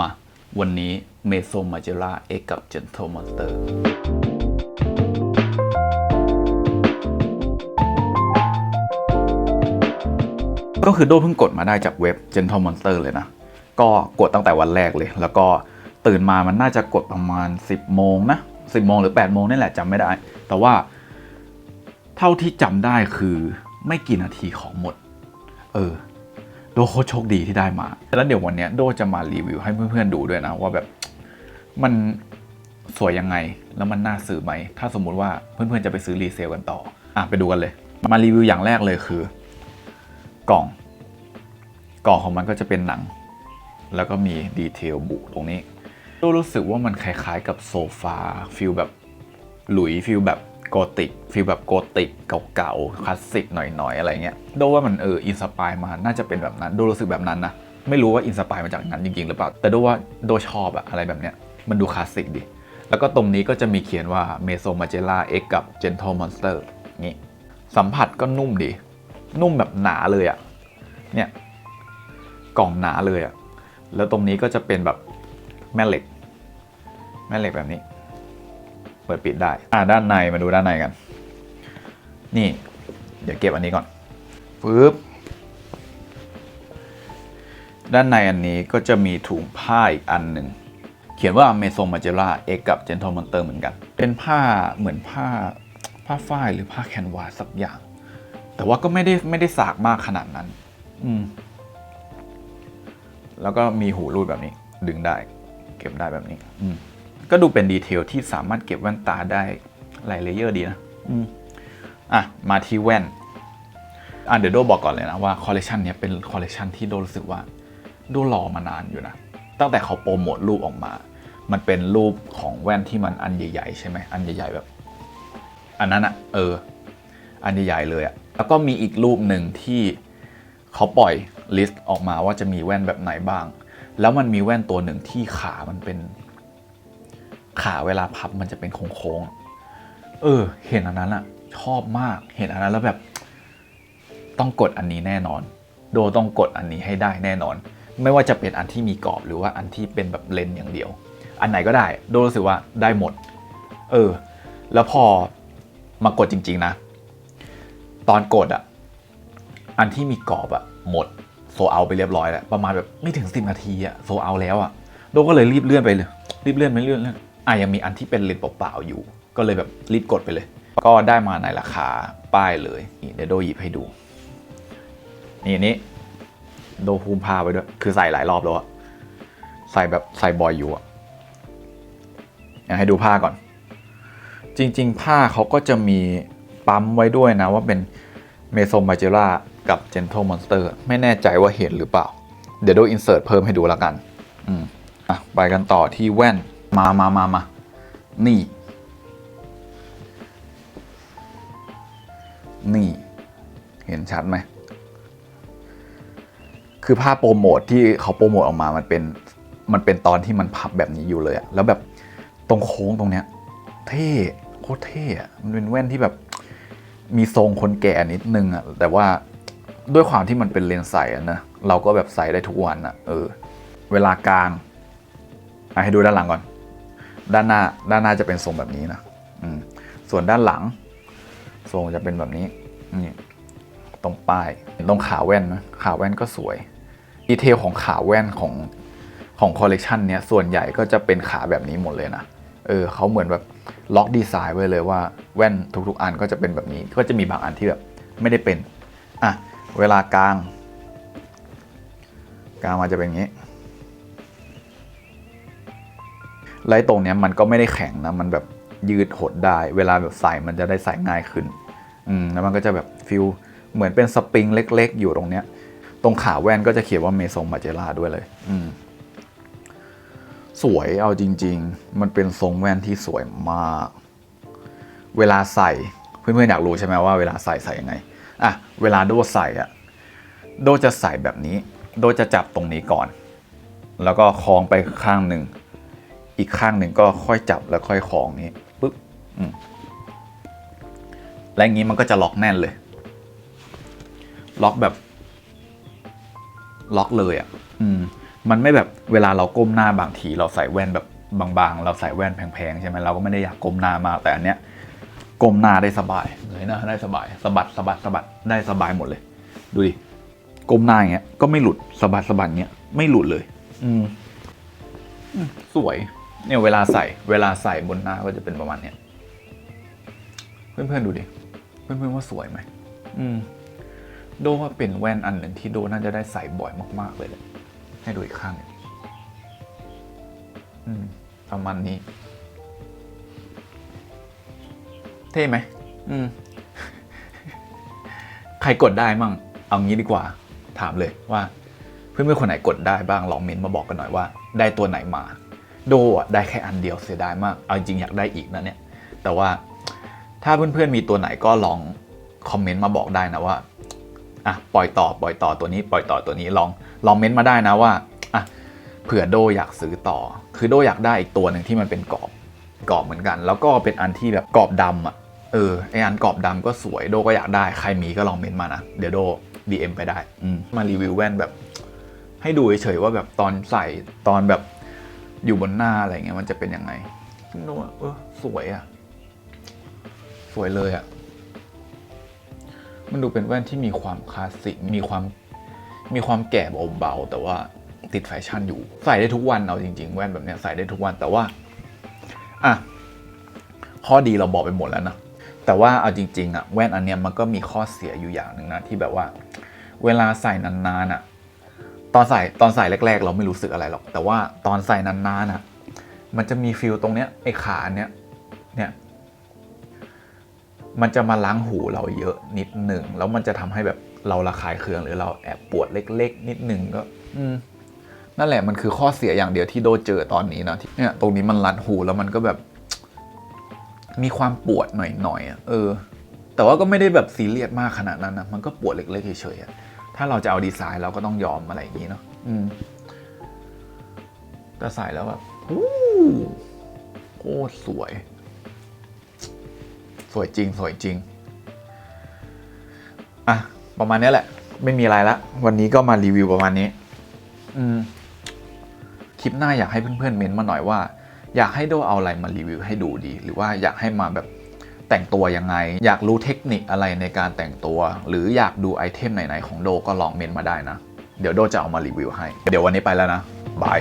มา วันนี้เมโซมาเจล่าเอกับเจนโทมอนสเตอร์ก็คือโดเพิ่งกดมาได้จากเว็บ Gentle Monster เลยนะ ก็กดตั้งแต่วันแรกเลย แล้วก็ตื่นมามันน่าจะกดประมาณ 10 โมงนะ 10 โมงหรือ 8 โมงนี่แหละจำไม่ได้ แต่ว่าเท่าที่จำได้คือไม่กี่นาทีของหมด เออ โดโคโชคดีที่ได้มา แล้วเดี๋ยววันนี้โดจะมารีวิวให้เพื่อนๆดูด้วยนะ ว่าแบบมันสวยยังไง แล้วมันน่าซื้อไหม ถ้าสมมุติว่าเพื่อนๆจะไปซื้อรีเซลกันต่อ อะไปดูกันเลย มารีวิวอย่างแรกเลยคือ กล่อง กล่องของมันก็จะเป็นหนัง แล้วก็มีดีเทลบุตรงนี้ โดรู้สึกว่ามันคล้ายๆกับโซฟาฟิลแบบหลุยฟิลแบบ โกติกฟิลแบบโกติกเก่าๆคลาสสิกหน่อยๆอะไรเงี้ยโดว่ามันเอออินสปายมาน่าจะเป็นแบบนั้นโดรู้สึกแบบนั้นนะไม่รู้ว่าอินสปายมาจากนั้นจริงๆหรือเปล่า แต่โดว่าโดชอบอะอะไรแบบเนี้ยมันดูคลาสสิกดีแล้วก็ตรงนี้ก็จะมีเขียนว่าเมโซมาเจล่าเอ็กกับ Gentle Monster นี่สัมผัสก็นุ่มดี นุ่มแบบหนาเลยอะเนี่ยกล่องหนาเลยอะแล้วตรงนี้ก็จะเป็นแบบแม่เหล็ก แม่เหล็กแบบนี้ เปิดปิดได้ อ่าด้านในมาดูด้านในกัน นี่ เดี๋ยวเก็บอันนี้ก่อนปึ๊บด้านในอันนี้ก็จะมีถุงผ้าอีกอันหนึ่ง เขียนว่าเมโซมาเจล่าเอกกับเจนทอมอนเตอร์เหมือนกัน เป็นผ้าเหมือนผ้าผ้าฝ้ายหรือผ้าแคนวาสสักอย่าง แต่ว่าก็ไม่ได้ไม่ได้สากมากขนาดนั้น อืม แล้วก็มีหูรูดแบบนี้ ดึงได้ เก็บได้แบบนี้ อืม ก็ดูเป็นดีเทลที่สามารถเก็บแว่นตาได้หลายเลเยอร์ดีนะอืมอะ มาที่แว่น อะเดี๋ยวโดบอกก่อนเลยนะว่าคอลเลคชันเนี้ยเป็นคอลเลคชันที่โดรู้สึกว่า โดรอมานานอยู่นะ ตั้งแต่เขาโปรโมทรูปออกมา มันเป็นรูปของแว่นที่มันอันใหญ่ๆใช่ไหมอันใหญ่ๆแบบ อันนั้นอะเออ อันใหญ่ๆเลยอะแล้วก็มีอีกรูปหนึ่งที่เขาปล่อยลิสต์ออกมาว่าจะมีแว่นแบบไหนบ้าง แล้วมันมีแว่นตัวหนึ่งที่ขามันเป็น ขาเวลาพับมันจะเป็นโค้งๆ เออ เห็นอันนั้นอะชอบมาก เห็นอันนั้นแล้วแบบ ต้องกดอันนี้แน่นอน โดต้องกดอันนี้ให้ได้แน่นอน ไม่ว่าจะเป็นอันที่มีกรอบหรือว่าอันที่เป็นแบบเลนส์อย่างเดียว อันไหนก็ได้ โดรู้สึกว่าได้หมด เออ แล้วพอมากดจริง ๆ นะ ตอนกดอะอันที่มีกรอบอะหมดโซเอาไปเรียบร้อยแล้วประมาณแบบไม่ถึงสิบนาทีอะโซเอาแล้วอะโดก็เลยรีบเลื่อนไปเลย รีบเลื่อนไปเลื่อนเลื่อน อะยังมีอันที่เป็นลนส์เปล่าๆอยู่ ก็เลยแบบรีบกดไปเลย ก็ได้มาในราคาป้ายเลยนี่เดี๋ยวโดหยิบให้ดู นี่อันนี้โดภูมิพาไปด้วย คือใส่หลายรอบแล้วอะใส่แบบใส่บ่อยอยู่อะอยากให้ดูผ้าก่อน จริง ๆ ผ้าเขาก็จะมีปั๊มไว้ด้วยนะว่าเป็นเมโซมาเจล่ากับ Gentle Monster ไม่แน่ใจว่าเห็นหรือเปล่า เดี๋ยวโดอินเสิร์ตเพิ่มให้ดูแล้วกัน อืมอะไปกันต่อที่แว่น มามามามานี่ นี่ เห็นชัดไหม คือภาพโปรโมทที่เขาโปรโมทออกมา มันเป็น มันเป็นตอนที่มันพับแบบนี้อยู่เลยอะแล้วแบบตรงโค้งตรงเนี้ย เท่โคตรเท่อะมันเป็นแว่นที่แบบ มีทรงคนแก่นิดนึงอะแต่ว่าด้วยความที่มันเป็นเลนส์ใสอะนะ เราก็แบบใส่ได้ทุกวันอะเออ เวลากลางอะให้ดูด้านหลังก่อน ด้านหน้าด้านหน้าจะเป็นทรงแบบนี้นะอืมส่วนด้านหลัง ทรงจะเป็นแบบนี้นี่ตรงป้ายตรงขาแว่นนะขาแว่นก็สวยดีเทลของขาแว่นของของคอลเลกชันเนี้ยส่วนใหญ่ก็จะเป็นขาแบบนี้หมดเลยนะเออเขาเหมือนแบบล็อกดีไซน์ไว้เลยว่าแว่นทุกๆ อันก็จะเป็นแบบนี้ ก็จะมีบางอันที่แบบไม่ได้เป็นอะเวลากลาง กลางมาจะเป็นอย่างนี้ ไลท์ตรงเนี้ยมันก็ไม่ได้แข็งนะมันแบบยืดหดได้ เวลาแบบใส่มันจะได้ใส่ง่ายขึ้นอืมแล้วมันก็จะแบบฟิลเหมือนเป็นสปริงเล็ก ๆ อยู่ตรงเนี้ย ตรงขาแว่นก็จะเขียนว่าเมซงมาเจล่าด้วยเลย อืมสวยเอาจริง ๆ มันเป็นทรงแว่นที่สวยมาก เวลาใส่เพื่อนๆอยากรู้ใช่ไหมว่าเวลาใส่ใส่ยังไงอะเวลาโดใส่อะโดจะใส่แบบนี้ โดจะจับตรงนี้ก่อน แล้วก็คล้องไปข้างหนึ่ง อีกข้างหนึ่งก็ค่อยจับแล้วค่อยคล้องนี้ปึ๊บอืมและอย่างนี้มันก็จะล็อกแน่นเลย ล็อกแบบ ล็อกเลยอะ่ะ อืม มันไม่แบบเวลาเราก้มหน้าบางทีเราใส่แว่นแบบบางๆ เราใส่แว่นแพงๆใช่ไหมเราก็ไม่ได้อยากก้มหน้ามากแต่อันเนี้ยก้มหน้าได้สบายเลยนะได้สบายสะบัดสะบัดสะบัดได้สบายหมดเลย ดูดิก้มหน้าอย่างเงี้ยก็ไม่หลุดสะบัดสะบัดเงี้ยไม่หลุดเลย อืมสวย เนี่ยเวลาใส่เวลาใส่บนหน้าก็จะเป็นประมาณเนี้ยเพื่อนๆดูดิเพื่อนๆว่าสวยไหมอืม โดว่าเป็นแว่นอันหนึ่งที่โดน่าจะได้ใส่บ่อยมากๆเลยแหละให้ดูอีกข้างหนึ่งอืมประมาณนี้ เท่ไหมอืม ใครกดได้มั่ง เอางี้ดีกว่า ถามเลยว่า เพื่อนๆคนไหนกดได้บ้างลองเมนมาบอกกันหน่อยว่า ได้ตัวไหนมา โดอะได้แค่อันเดียวเสียดายมาก เอาจริงอยากได้อีกนะเนี่ย แต่ว่าถ้าเพื่อนๆมีตัวไหนก็ลองคอมเมนต์มาบอกได้นะว่าอะปล่อยต่อปล่อยต่อตัวนี้ปล่อยต่อตัวนี้ลองลองเม้นต์มาได้นะว่าอะเผื่อโดอยากซื้อต่อ คือโดอยากได้อีกตัวหนึ่งที่มันเป็นกรอบกรอบเหมือนกัน แล้วก็เป็นอันที่แบบกรอบดำอะเออไออันกรอบดำก็สวยโดก็อยากได้ใครมีก็ลองเม้นต์มานะ เดี๋ยวโด DM ไปได้ อืมมารีวิวแว่นแบบ ให้ดูเฉยๆว่าแบบตอนใส่ตอนแบบ อยู่บนหน้าอะไรเงี้ยมันจะเป็นยังไงโดว่าเออสวยอะสวยเลยอะมันดูเป็นแว่นที่มีความคลาสสิกมีความมีความแก่เบาๆแต่ว่าติดแฟชั่นอยู่ ใส่ได้ทุกวันเอาจริง ๆ แว่นแบบเนี้ยใส่ได้ทุกวันแต่ว่าอะข้อดีเราบอกไปหมดแล้วนะแต่ว่าเอาจริงๆอะแว่นอันเนี้ยมันก็มีข้อเสียอยู่อย่างหนึ่งนะที่แบบว่า เวลาใส่นานๆอะ ตอนใส่ตอนใส่แรก ๆ เราไม่รู้สึกอะไรหรอก แต่ว่าตอนใส่นานๆอะมันจะมีฟิลตรงเนี้ยไอ้ขาเนี้ยเนี่ยมันจะมาล้างหูเราเยอะนิดหนึ่งแล้วมันจะทำให้แบบเราระคายเคืองหรือเราแอบปวดเล็ก ๆ นิดหนึ่งก็ อืมนั่นแหละมันคือข้อเสียอย่างเดียวที่โดเจอตอนนี้นะที่เนี่ยตรงนี้มันรัดหูแล้วมันก็แบบ มีความปวดหน่อยๆเออ แต่ว่าก็ไม่ได้แบบซีเรียสมากขนาดนั้นนะมันก็ปวดเล็กๆเฉยๆ ถ้าเราจะเอาดีไซน์เราก็ต้องยอมอะไรอย่างนี้เนาะอืมแต่ใส่แล้วแบบอู้โคตรสวย สวยจริง สวยจริง อะ ประมาณนี้แหละ ไม่มีอะไรละ วันนี้ก็มารีวิวประมาณนี้ อืม คลิปหน้าอยากให้เพื่อนๆเม้นต์มาหน่อยว่า อยากให้โดเอาอะไรมารีวิวให้ดูดี หรือว่าอยากให้มาแบบ แต่งตัวยังไง อยากรู้เทคนิคอะไรในการแต่งตัว หรืออยากดูไอเทมไหนๆของโดก็ลองเมนต์มาได้นะ เดี๋ยวโดจะเอามารีวิวให้ เดี๋ยววันนี้ไปแล้วนะบาย